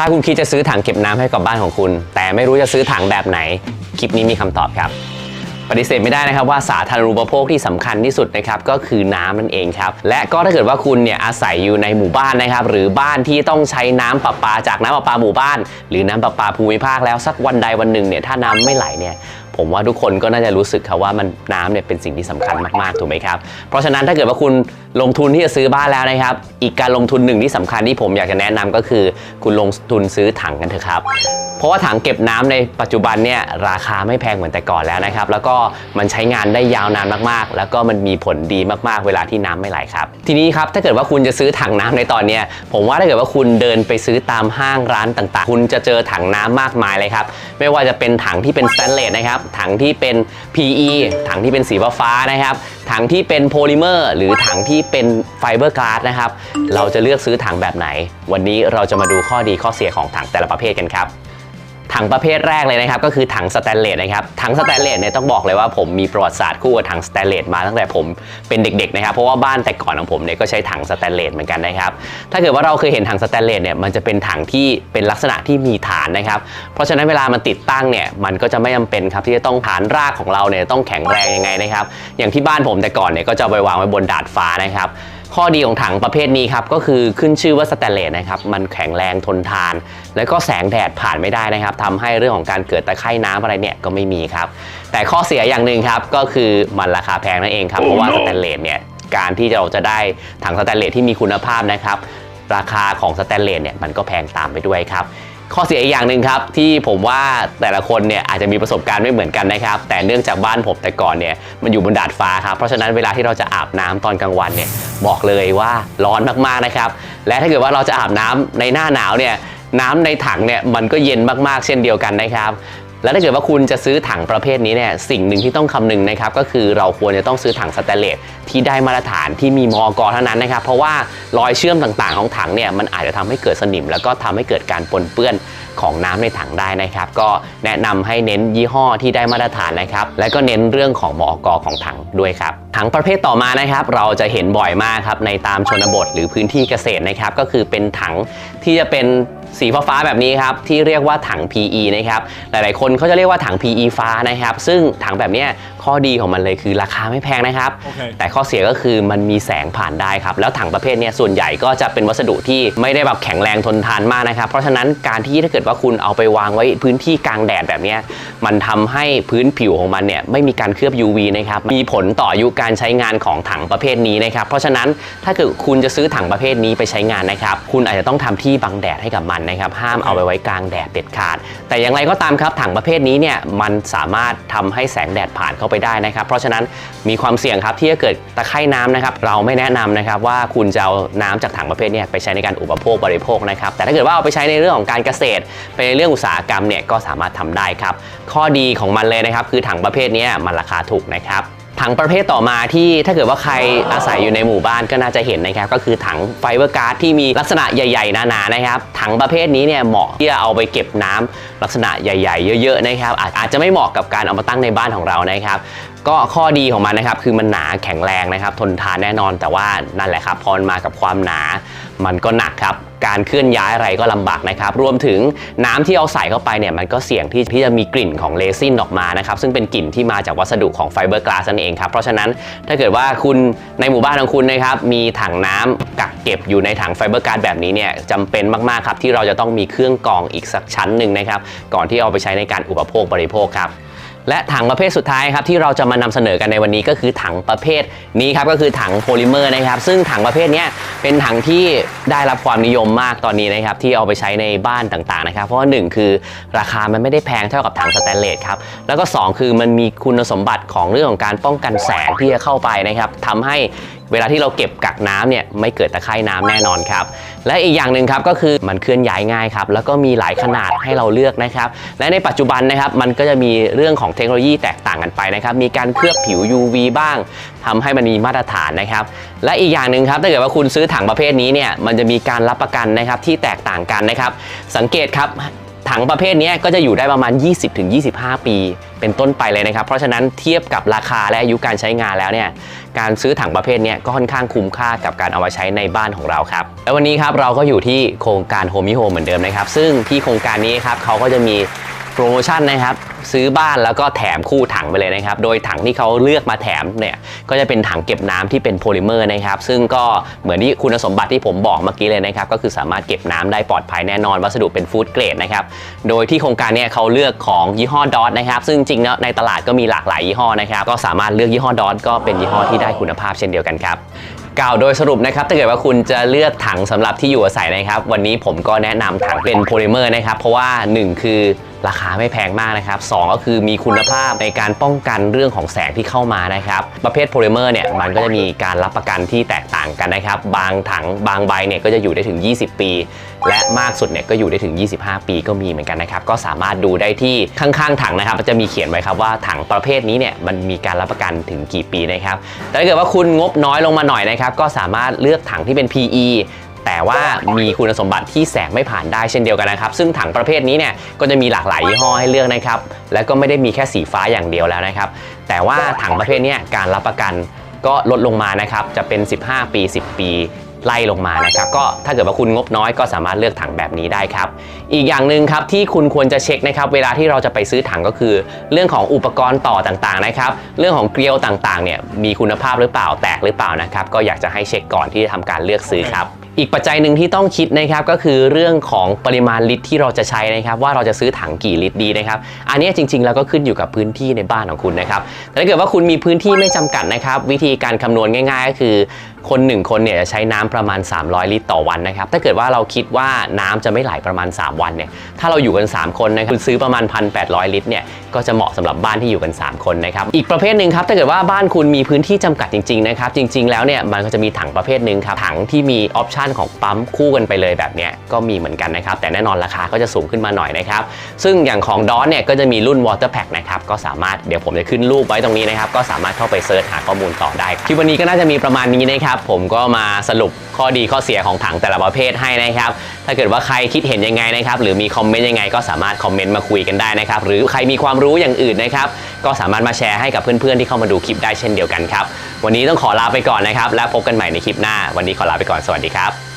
ถ้าคุณคิดจะซื้อถังเก็บน้ำให้กับบ้านของคุณ แต่ไม่รู้จะซื้อถังแบบไหน คลิปนี้มีคำตอบครับ ปฏิเสธไม่ได้นะครับว่าสาธารณูปโภคที่สำคัญที่สุดนะครับก็คือน้ำนั่นเองครับ และก็ถ้าเกิดว่าคุณเนี่ยอาศัยอยู่ในหมู่บ้านนะครับ หรือบ้านที่ต้องใช้น้ำประปาจากน้ำประปาหมู่บ้าน หรือน้ำประปาภูมิภาคแล้วสักวันใดวันหนึ่งเนี่ยถ้าน้ำไม่ไหลเนี่ยผมว่าทุกคนก็น่าจะรู้สึกครับว่ามันน้ำเนี่ยเป็นสิ่งที่สำคัญมากๆถูกไหมครับ เพราะฉะนั้นถ้าเกิดว่าคุณลงทุนที่จะซื้อบ้านแล้วนะครับ อีกการลงทุนหนึ่งที่สำคัญที่ผมอยากจะแนะนำก็คือ คุณลงทุนซื้อถังกันเถอะครับ เพราะว่าถังเก็บน้ำในปัจจุบันเนี่ยราคาไม่แพงเหมือนแต่ก่อนแล้วนะครับ แล้วก็มันใช้งานได้ยาวนานมากๆ แล้วก็มันมีผลดีมากๆ เวลาที่น้ำไม่ไหลครับ ทีนี้ครับถ้าเกิดว่าคุณจะซื้อถังน้ำในตอนนี้ผมว่าถ้าเกิดว่าคุณเดินไปซื้อตามห้างร้านต่างๆ คุณจะเจอถังน้ำมากมายเลยครับไม่ว่าจะเป็นถังที่เป็นสแตนเลสนะครับถังที่เป็น PE ถังที่เป็นสีฟ้านะครับถังที่เป็นโพลิเมอร์หรือถังที่เป็นไฟเบอร์กลาสนะครับเราจะเลือกซื้อถังแบบไหน วันนี้เราจะมาดูข้อดีข้อเสียของถังแต่ละประเภทกันครับ ถังประเภทแรกเลยนะครับก็คือถังสแตนเลสนะครับถังสแตนเลสเนี่ยต้องบอกเลยว่าผมมีประวัติศาสตร์คู่กับถังสแตนเลสมาตั้งแต่ผมเป็นเด็กๆนะครับเพราะว่าบ้านแต่ก่อนของผมเนี่ยก็ใช้ถังสแตนเลสเหมือนกันนะครับถ้าเกิดว่าเราเคยเห็นถังสแตนเลสเนี่ยมันจะเป็นถังที่เป็นลักษณะที่มีฐานนะครับเพราะฉะนั้นเวลามันติดตั้งเนี่ยมันก็จะไม่จำเป็นครับที่จะต้องฐานรากของเราเนี่ยต้องแข็งแรงยังไงนะครับอย่างที่บ้านผมแต่ก่อนเนี่ยก็จะไปวางไว้บนดาดฟ้านะครับ ข้อดีของถังประเภทนี้ครับก็คือขึ้นชื่อว่าสแตนเลสนะครับมันแข็งแรงทนทาน แล้วก็แสงแดดผ่านไม่ได้นะครับทำให้เรื่องของการเกิดตะไคร่น้ำอะไรเนี่ยก็ไม่มีครับ แต่ข้อเสียอย่างหนึ่งครับก็คือมันราคาแพงนั่นเองครับเพราะว่าสแตนเลสเนี่ยการที่เราจะได้ถังสแตนเลสที่มีคุณภาพนะครับราคาของสแตนเลสเนี่ยมันก็แพงตามไปด้วยครับ ข้อเสียอีกอย่างหนึ่งครับที่ผมว่าแต่ละคนเนี่ยอาจจะมีประสบการณ์ไม่เหมือนกันนะครับ แต่เนื่องจากบ้านผมแต่ก่อนเนี่ยมันอยู่บนดาดฟ้าครับเพราะฉะนั้นเวลาที่เราจะอาบน้ำตอนกลางวันเนี่ยบอกเลยว่าร้อนมากๆนะครับ และถ้าเกิดว่าเราจะอาบน้ำในหน้าหนาวเนี่ยน้ำในถังเนี่ยมันก็เย็นมากๆเช่นเดียวกันนะครับ แล้วถ้าเกิดว่าคุณจะซื้อถังประเภทนี้เนี่ยสิ่งหนึ่งที่ต้องคำนึงนะครับก็คือเราควรจะต้องซื้อถังสแตนเลสที่ได้มาตรฐานที่มีมอกเท่านั้นนะครับ เพราะว่ารอยเชื่อมต่างๆของถังเนี่ยมันอาจจะทำให้เกิดสนิม แล้วก็ทำให้เกิดการปนเปื้อนของน้ำในถังได้นะครับ ก็แนะนำให้เน้นยี่ห้อที่ได้มาตรฐานนะครับ และก็เน้นเรื่องของมอกของถังด้วยครับถังประเภทต่อมานะครับ เราจะเห็นบ่อยมากครับในตามชนบทหรือพื้นที่เกษตรนะครับก็คือเป็นถังที่จะเป็น สีฟ้าๆแบบนี้ครับที่เรียกว่าถัง PE นะครับหลายๆคนเขาจะเรียกว่าถัง PE ฟ้านะครับ ซึ่งถังแบบเนี้ยข้อดีของมันเลยคือราคาไม่แพงนะครับโอเคแต่ข้อเสียก็คือมันมีแสงผ่านได้ครับ แล้วถังประเภทเนี้ยส่วนใหญ่ก็จะเป็นวัสดุที่ไม่ได้แบบแข็งแรงทนทานมากนะครับ เพราะฉะนั้นการที่ถ้าเกิดว่าคุณเอาไปวางไว้พื้นที่กลางแดดแบบเนี้ยมันทำให้พื้นผิวของมันเนี่ยไม่มีการเคลือบ UV นะครับมีผลต่ออายุการใช้งานของถังประเภทนี้นะครับเพราะฉะนั้นถ้าเกิดคุณจะซื้อถังประเภทนี้ไปใช้งานนะครับคุณอาจจะต้องทำที่บังแดดให้กับมันนะครับห้ามเอาไปไว้กลางแดดเด็ดขาด แต่อย่างไรก็ตามครับถังประเภทนี้เนี่ยมันสามารถทำให้แสงแดดผ่านเข้าไปได้นะครับ เพราะฉะนั้นมีความเสี่ยงครับที่จะเกิดตะไคร่น้ำนะครับเราไม่แนะนำนะครับว่าคุณจะเอาน้ำจากถังประเภทเนี้ไปใช้ในการอุปโภคบริโภคนะครับแต่ถ้าเกิดว่าเอาไปใช้ในเรื่องของการเกษตรไปในเรื่องอุตสาหกรรมเนี่ยก็สามารถทำได้ครับข้อดีของมันเลยนะครับคือถังประเภทเนี้มันราคาถูกนะครับ ถังประเภทต่อมาที่ถ้าเกิดว่าใครอาศัยอยู่ในหมู่บ้านก็น่าจะเห็นนะครับ ก็คือถังไฟเบอร์การ์ดที่มีลักษณะใหญ่ๆหนาๆนะครับ ถังประเภทนี้เนี่ยเหมาะที่จะเอาไปเก็บน้ำลักษณะใหญ่ ๆ เยอะๆนะครับอาจอาจจะไม่เหมาะกับการเอามาตั้งในบ้านของเรานะครับก็ข้อดีของมันนะครับคือมันหนาแข็งแรงนะครับ ทนทานแน่นอนแต่ว่านั่นแหละครับพอมันมากับความหนา มันก็หนักครับการเคลื่อนย้ายอะไรก็ลำบากนะครับ รวมถึงน้ำที่เอาใส่เข้าไปเนี่ยมันก็เสี่ยงที่ที่จะมีกลิ่นของเรซินออกมานะครับ ซึ่งเป็นกลิ่นที่มาจากวัสดุของไฟเบอร์กลาสนั่นเองครับ เพราะฉะนั้นถ้าเกิดว่าคุณในหมู่บ้านของคุณนะครับ มีถังน้ำกักเก็บอยู่ในถังไฟเบอร์กลาสแบบนี้เนี่ยจำเป็นมากๆครับที่เราจะต้องมีเครื่องกรองอีกสักชั้นหนึ่งนะครับ ก่อนที่เอาไปใช้ในการอุปโภคบริโภคครับ และถังประเภทสุดท้ายครับที่เราจะมานำเสนอกันในวันนี้ก็คือถังประเภทนี้ครับก็คือถังโพลิเมอร์นะครับซึ่งถังประเภทนี้เป็นถังที่ได้รับความนิยมมากตอนนี้นะครับที่เอาไปใช้ในบ้านต่างๆนะครับเพราะว่าหนึ่งคือราคามันไม่ได้แพงเท่ากับถังสแตนเลสครับแล้วก็สองคือมันมีคุณสมบัติของเรื่องของการป้องกันแสงที่จะเข้าไปนะครับทำให้ เวลาที่เราเก็บกักน้ำเนี่ยไม่เกิดตะไคร่น้ำแน่นอนครับ และอีกอย่างหนึ่งครับก็คือมันเคลื่อนย้ายง่ายครับแล้วก็มีหลายขนาดให้เราเลือกนะครับและในปัจจุบันนะครับมันก็จะมีเรื่องของเทคโนโลยีแตกต่างกันไปนะครับมีการเคลือบผิว UV บ้างทำให้มันมีมาตรฐานนะครับและอีกอย่างหนึ่งครับถ้าเกิดว่าคุณซื้อถังประเภทนี้เนี่ยมันจะมีการรับประกันนะครับที่แตกต่างกันนะครับสังเกตครับ ถังประเภทนี้ก็จะอยู่ได้ประมาณ 20-25 ปี เป็นต้นไปเลยนะครับ เพราะฉะนั้นเทียบกับราคาและอายุการใช้งานแล้วเนี่ยการซื้อถังประเภทนี้ก็ค่อนข้างคุ้มค่ากับการเอามาใช้ในบ้านของเราครับ และวันนี้ครับเราก็อยู่ที่โครงการโฮมิโฮมเหมือนเดิมนะครับ ซึ่งที่โครงการนี้ครับเขาก็จะมี โปรโมชั่นนะครับ ซื้อบ้านแล้วก็แถมคู่ถังไปเลยนะครับ โดยถังที่เขาเลือกมาแถมเนี่ยก็จะเป็นถังเก็บน้ำที่เป็นโพลิเมอร์นะครับ ซึ่งก็เหมือนที่คุณสมบัติที่ผมบอกเมื่อกี้เลยนะครับ ก็คือสามารถเก็บน้ำได้ปลอดภัยแน่นอน วัสดุเป็นฟู้ดเกรดนะครับ โดยที่โครงการเนี้เขาเลือกของยี่ห้อดอทนะครับซึ่งจริงแล้วในตลาดก็มีหลากหลายยี่ห้อนะครับก็สามารถเลือกยี่ห้อดอทก็เป็นยี่ห้อที่ได้คุณภาพเช่นเดียวกันครับกล่าวโดยสรุปนะครับถ้าเกิดว่าคุณจะเลือกถังสำหรับที่อยู่อาศัยนะครับ วันนี้ผมก็แนะนำถังเป็นโพลิเมอร์นะครับ เพราะว่า 1 คือ ราคาไม่แพงมากนะครับสก็คือมีคุณภาพในการป้องกันเรื่องของแสงที่เข้ามานะครับ ประเภทโพลิเมอร์เนี่ยมันก็จะมีการรับประกันที่แตกต่างกันนะครับ บางถังบางใบเนี่ยก็จะอยู่ได้ถึง 20 ปี และมากสุดเนี่ยก็อยู่ได้ถึง 25 ปีก็มีเหมือนกันนะครับ ก็สามารถดูได้ที่ข้างๆถังนะครับจะมีเขียนไว้ครับว่าถังประเภทนี้เนี่ยมันมีการรับประกันถึงกี่ปีนะครับแต่ถ้าเกิดว่าคุณงบน้อยลงมาหน่อยนะครับก็สามารถเลือกถังที่เป็น PE แต่ว่ามีคุณสมบัติที่แสงไม่ผ่านได้เช่นเดียวกันนะครับ ซึ่งถังประเภทนี้เนี่ยก็จะมีหลากหลายยี่ห้อให้เลือกนะครับ และก็ไม่ได้มีแค่สีฟ้าอย่างเดียวแล้วนะครับ แต่ว่าถังประเภทนี้การรับประกันก็ลดลงมานะครับ จะเป็น 15 ปี 10 ปีไล่ลงมานะครับ ก็ถ้าเกิดว่าคุณงบน้อยก็สามารถเลือกถังแบบนี้ได้ครับ อีกอย่างหนึ่งครับที่คุณควรจะเช็คนะครับ เวลาที่เราจะไปซื้อถังก็คือ เรื่องของอุปกรณ์ต่อต่างๆนะครับ เรื่องของเกลียวต่างๆเนี่ยมีคุณภาพหรือเปล่าแตกหรือเปล่านะครับ ก็อยากจะให้เช็คก่อนที่จะทำการเลือกซื้อครับ อีกปัจจัยหนึ่งที่ต้องคิดนะครับก็คือเรื่องของปริมาณลิตรที่เราจะใช้นะครับ ว่าเราจะซื้อถังกี่ลิตรดีนะครับอันนี้จริงๆแล้วก็ขึ้นอยู่กับพื้นที่ในบ้านของคุณนะครับแต่ถ้าเกิดว่าคุณมีพื้นที่ไม่จำกัดนะครับ วิธีการคำนวณง่าย ๆ ก็คือคนหนึ่งคนเนี่ยจะใช้น้ำประมาณ 300 ลิตรต่อวันนะครับ ถ้าเกิดว่าเราคิดว่าน้ำจะไม่ไหลประมาณ 3 วันเนี่ย ถ้าเราอยู่กัน 3 คนนะครับคุณซื้อประมาณ 1,800 ลิตรเนี่ย ก็จะเหมาะสำหรับบ้านที่อยู่กัน 3 คนนะครับ อีกประเภทหนึ่งครับ ถ้าเกิดว่าบ้านคุณมีพื้นที่จำกัดจริงๆนะครับ จริง ๆ แล้วเนี่ย มันก็จะมีถังประเภทหนึ่งครับ ถังที่มีออปชันของปั๊มคู่กันไปเลยแบบเนี้ยก็มีเหมือนกันนะครับ แต่แน่นอนราคาก็จะสูงขึ้นมาหน่อยนะครับ ซึ่งอย่างของดอนเนี่ยก็จะมีรุ่น Water Pack นะครับก็สามารถเดี๋ยวผมจะขึ้นรูปไว้ตรงนี้นะครับก็สามารถเข้าไปเซิร์ชหาข้อมูลต่อได้ครับคลิปวันนี้ก็น่าจะมีประมาณนี้นะครับครับ ผมก็มาสรุปข้อดีข้อเสียของถังแต่ละประเภทให้นะครับ ถ้าเกิดว่าใครคิดเห็นยังไงนะครับ หรือมีคอมเมนต์ยังไงก็สามารถคอมเมนต์มาคุยกันได้นะครับ หรือใครมีความรู้อย่างอื่นนะครับ ก็สามารถมาแชร์ให้กับเพื่อนๆที่เข้ามาดูคลิปได้เช่นเดียวกันครับ วันนี้ต้องขอลาไปก่อนนะครับ แล้วพบกันใหม่ในคลิปหน้า วันนี้ขอลาไปก่อน สวัสดีครับ